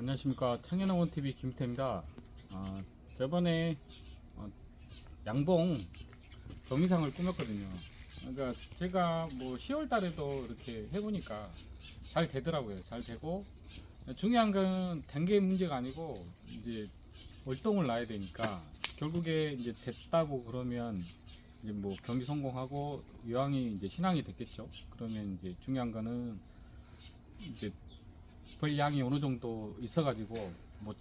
안녕하십니까 청년농원 TV 김태입니다. 아, 저번에 어, 양봉 정의상을 꾸몄거든요. 그러니까 제가 뭐 10월 달에도 이렇게 해보니까 잘 되더라고요. 잘 되고 중요한 된게 문제가 아니고 이제 월동을 놔야 되니까 결국에 이제 됐다고 그러면 이제 뭐 경기 성공하고 유황이 이제 신앙이 됐겠죠. 그러면 이제 중요한 거는 이제 벌 양이 어느 정도 있어가지고 뭐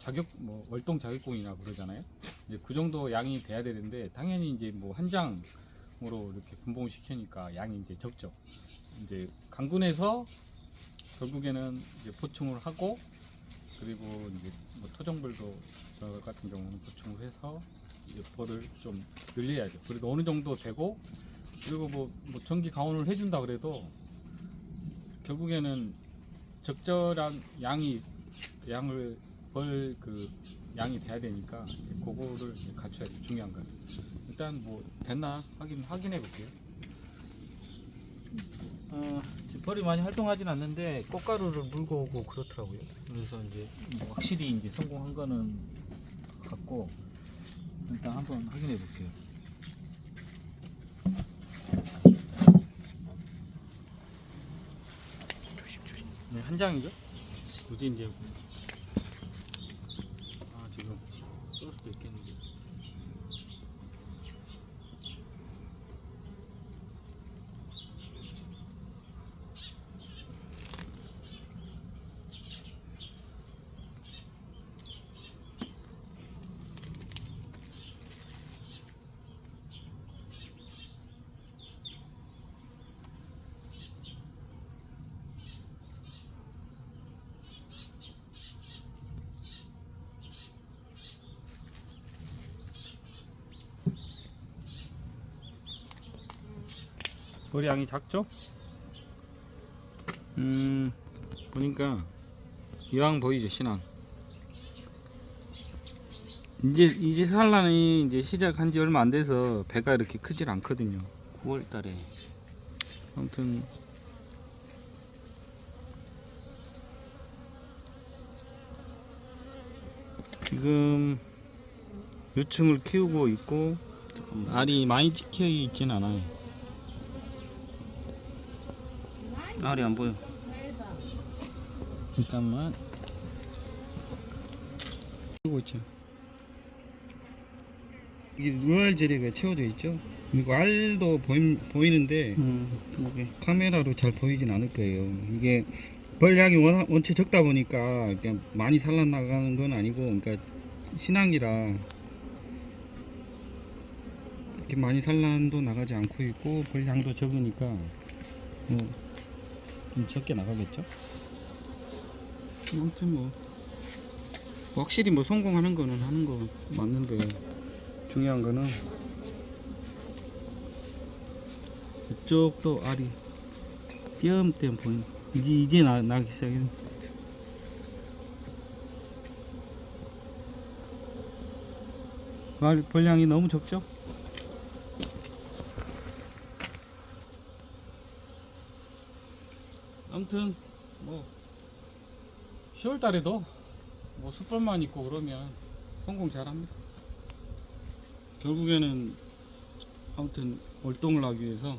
자격 뭐 월동 자격공이나 그러잖아요. 이제 그 정도 양이 돼야 되는데 당연히 이제 뭐 한 장으로 이렇게 분봉을 시키니까 양이 이제 적죠. 이제 강군에서 결국에는 이제 보충을 하고 그리고 이제 뭐 토종벌도 저 같은 경우는 보충을 해서 이제 벌을 좀 늘려야죠. 그래도 어느 정도 되고 그리고 뭐, 뭐 전기 가온을 해준다 그래도 결국에는 적절한 양이 양을 벌 그 양이 돼야 되니까 그거를 갖춰야 돼 중요한 건 일단 뭐 됐나 확인 확인해 볼게요. 어, 벌이 많이 활동하진 않는데 꽃가루를 물고 오고 그렇더라고요. 그래서 이제 뭐 확실히 이제 성공한 거는 같고 일단 한번 확인해 볼게요. 한 장이죠? 굳이 이제 아 지금 쏠 수도 있겠는데. 벌 양이 작죠? 음 보니까 이왕 보이죠 신앙 이제 이제 산란이 이제 시작한 지 얼마 안 돼서 배가 이렇게 크질 않거든요. 9월 달에. 아무튼 지금 요충을 키우고 있고 알이 많이 찍혀 있진 않아요 알이 안 보여. 잠깐만 키우고 있죠 이게 루알 제리가 채워져 있죠 그리고 알도 보이, 보이는데 음, 카메라로 잘 보이진 않을 거예요. 이게 벌량이 원, 원체 적다 보니까 그냥 많이 살아나가는 건 아니고, 그러니까 신앙이라 이렇게 많이 산란도 나가지 않고 있고 벌량도 적으니까 뭐 좀 적게 나가겠죠. 아무튼 뭐 확실히 뭐 성공하는 거는 하는 거 맞는데 중요한 거는 이쪽도 알이 띄엄띄엄 보이네 이제 이제 나, 나기 시작했네 알 벌량이 너무 적죠? 아무튼 뭐 10월 달에도 뭐 숯벌만 있고 그러면 성공 잘합니다 결국에는 아무튼 월동을 하기 위해서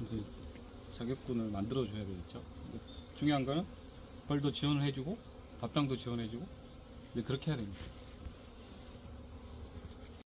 이제 자격군을 만들어 줘야 되겠죠. 중요한 거는 벌도 지원을 해주고 밥당도 지원해주고 이제 그렇게 해야 됩니다.